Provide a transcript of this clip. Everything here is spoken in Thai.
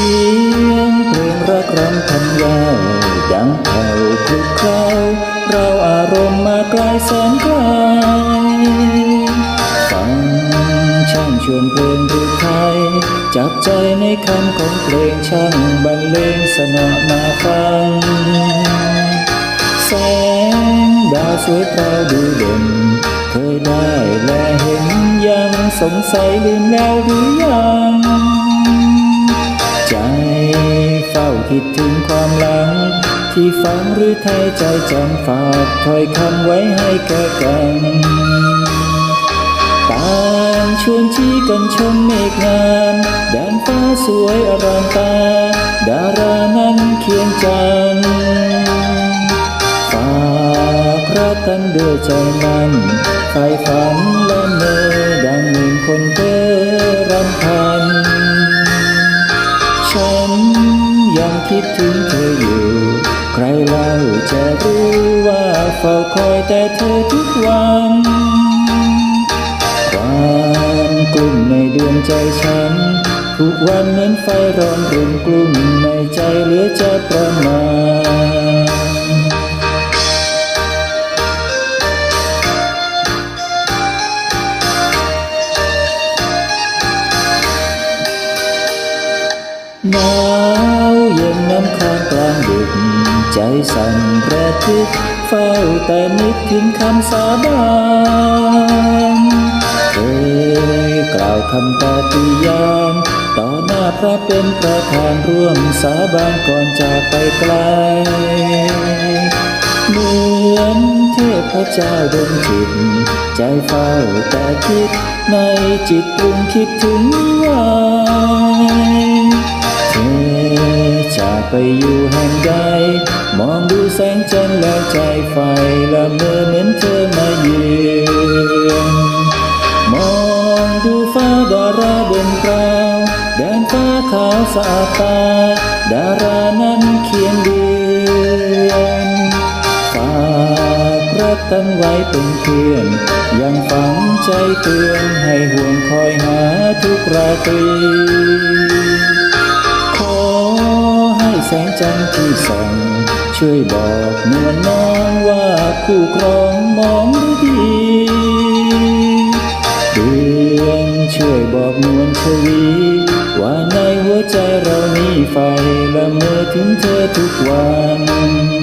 ียงแววดังแผ่วคลุกเคล้าเราอารมณ์มาไกลแสนไกลฟังช่างชวนเพลงหรือไทยจับใจในคำของเพลงช่างบรรเลงสนอมาฟังแสงดาวสวยเปล่าดูเด่นเคยได้และเห็นยังสงสัยลืมแล้วหรือยัง คิดถึงความหลัง ที่ฟังหรือไทยใจจำฝากถอยคำไว้ให้แก่กันต่างชวนชี้กันชมเมฆงามแดนฟ้าสวยอรามตา ดารานั้นเคียงจันฝากรักกันด้วยใจมันไฟฝันและเมอดังหนึ่งคนเพ้อรำพัน คิดถึงเธออยู่ ใครเล่าจะรู้ว่าเฝ้าคอยแต่เธอทุกวันความกลุ้มในดวงใจฉัน ทุกวันเหมือนไฟร้อนรุ่มกลุ่มในใจเหลือจะประมาณน กลางดึก ใจสั่นระทึก เฝ้าแต่นึกถึงคำสาบานเคยกล่าวคำปฏิญาณต่อหน้าพระเป็นประธานร่วมสาบานก่อนจากไปไกลเหมือนเทพเจ้าดลจิต ใจเฝ้าแต่คิด ในจิตปรุงคิดถึงวันเธอจาก ไปอยู่แห่งใด มองดูแสงจันทร์แล้วใจไฟละเมอเหมือนเธอมาเยือนมองดูฟ้าดาราเด่นเปล่าแดนฟ้าขาวสะอาดตา ดารานั้นเคียงเดือนฝากรักตั้งไว้เป็นเพื่อน ยังฝังใจเตือนให้ห่วงคอยหาทุกราตรี สงจันทร์ที่ส่องช่วยบอกนวลน้องว่าคู่ครองมองดีเดือนช่วยบอกนวลชวี ว่าในหัวใจเรามีไฟละเมอถึงเธอทุกวัน